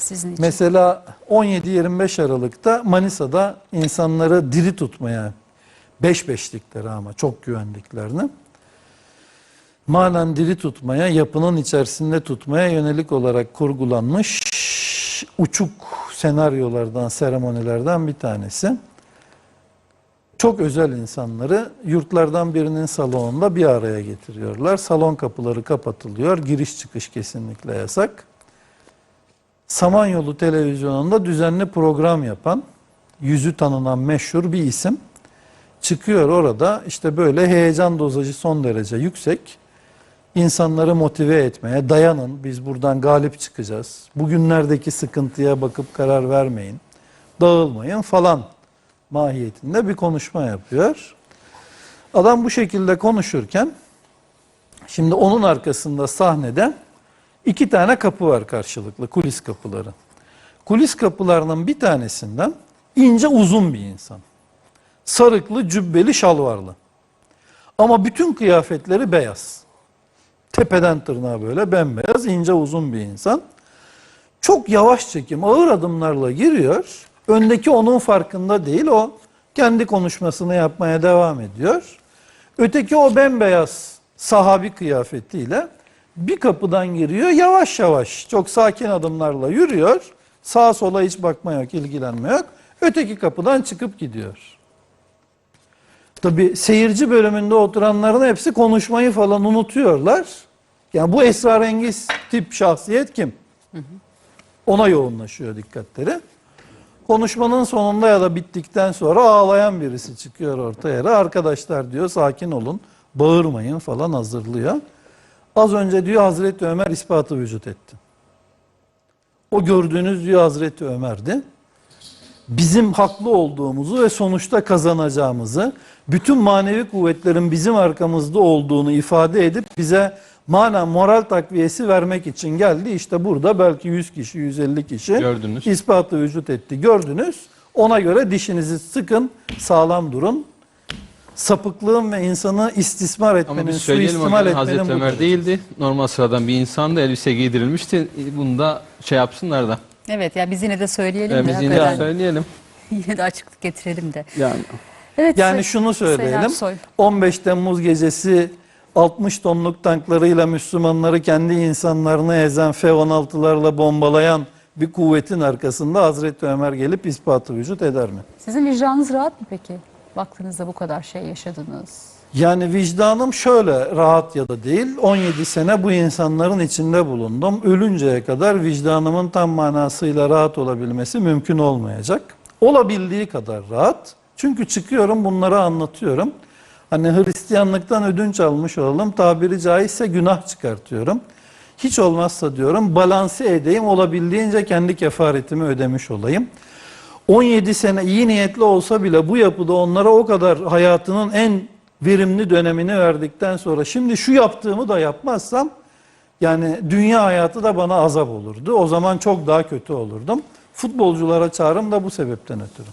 sizin için? Mesela 17-25 Aralık'ta Manisa'da insanları diri tutmaya, beş beşlikleri ama çok güvendiklerini, manen diri tutmaya, yapının içerisinde tutmaya yönelik olarak kurgulanmış uçuk senaryolardan, seremonilerden bir tanesi. Çok özel insanları yurtlardan birinin salonunda bir araya getiriyorlar. Salon kapıları kapatılıyor, giriş çıkış kesinlikle yasak. Samanyolu televizyonunda düzenli program yapan, yüzü tanınan meşhur bir isim çıkıyor orada işte böyle heyecan dozajı son derece yüksek. İnsanları motive etmeye, dayanın biz buradan galip çıkacağız. Bugünlerdeki sıkıntıya bakıp karar vermeyin, dağılmayın falan mahiyetinde bir konuşma yapıyor. Adam bu şekilde konuşurken şimdi onun arkasında sahnede iki tane kapı var karşılıklı kulis kapıları. Kulis kapılarının bir tanesinden ince uzun bir insan. Sarıklı, cübbeli, şalvarlı. Ama bütün kıyafetleri beyaz. Tepeden tırnağa böyle bembeyaz, ince uzun bir insan. Çok yavaş çekim, ağır adımlarla giriyor. Öndeki onun farkında değil, o kendi konuşmasını yapmaya devam ediyor. Öteki o bembeyaz sahabi kıyafetiyle bir kapıdan giriyor, yavaş yavaş, çok sakin adımlarla yürüyor. Sağa sola hiç bakma yok, ilgilenme yok. Öteki kapıdan çıkıp gidiyor. Tabi seyirci bölümünde oturanların hepsi konuşmayı falan unutuyorlar. Yani bu esrarengiz tip şahsiyet kim? Ona yoğunlaşıyor dikkatleri. Konuşmanın sonunda ya da bittikten sonra ağlayan birisi çıkıyor ortaya. Arkadaşlar diyor sakin olun, bağırmayın falan hazırlıyor. Az önce diyor Hazreti Ömer ispatı vücut etti. O gördüğünüz diyor Hazreti Ömer'di bizim haklı olduğumuzu ve sonuçta kazanacağımızı, bütün manevi kuvvetlerin bizim arkamızda olduğunu ifade edip bize mana moral takviyesi vermek için geldi. İşte burada belki 100 kişi, 150 kişi Gördünüz. ispatı vücut etti. Gördünüz. Ona göre dişinizi sıkın, sağlam durun. Sapıklığın ve insanı istismar Ama etmenin, biz söyleyelim suistimal etmenin Hazreti budur. Ömer değildi. Normal sıradan bir insandı. Elbise giydirilmişti. Bunu da şey yapsınlar da. Evet ya biz yine de söyleyelim Ee, de. biz yine hakikaten. söyleyelim. Yine de açıklık getirelim de. Yani Evet, Yani şunu söyleyelim. Ersoy. 15 Temmuz gecesi 60 tonluk tanklarıyla Müslümanları kendi insanlarını ezen F-16'larla bombalayan bir kuvvetin arkasında Hazreti Ömer gelip ispatı vücut eder mi? Sizin vicdanınız rahat mı peki? Baktığınızda bu kadar şey yaşadınız. Yani vicdanım şöyle rahat ya da değil. 17 sene bu insanların içinde bulundum. Ölünceye kadar vicdanımın tam manasıyla rahat olabilmesi mümkün olmayacak. Olabildiği kadar rahat. Çünkü çıkıyorum bunları anlatıyorum. Hani Hristiyanlıktan ödünç almış olalım. Tabiri caizse günah çıkartıyorum. Hiç olmazsa diyorum balanse edeyim olabildiğince kendi kefaretimi ödemiş olayım. 17 sene iyi niyetli olsa bile bu yapıda onlara o kadar hayatının en verimli dönemini verdikten sonra şimdi şu yaptığımı da yapmazsam yani dünya hayatı da bana azap olurdu. O zaman çok daha kötü olurdum. Futbolculara çağrım da bu sebepten ötürü.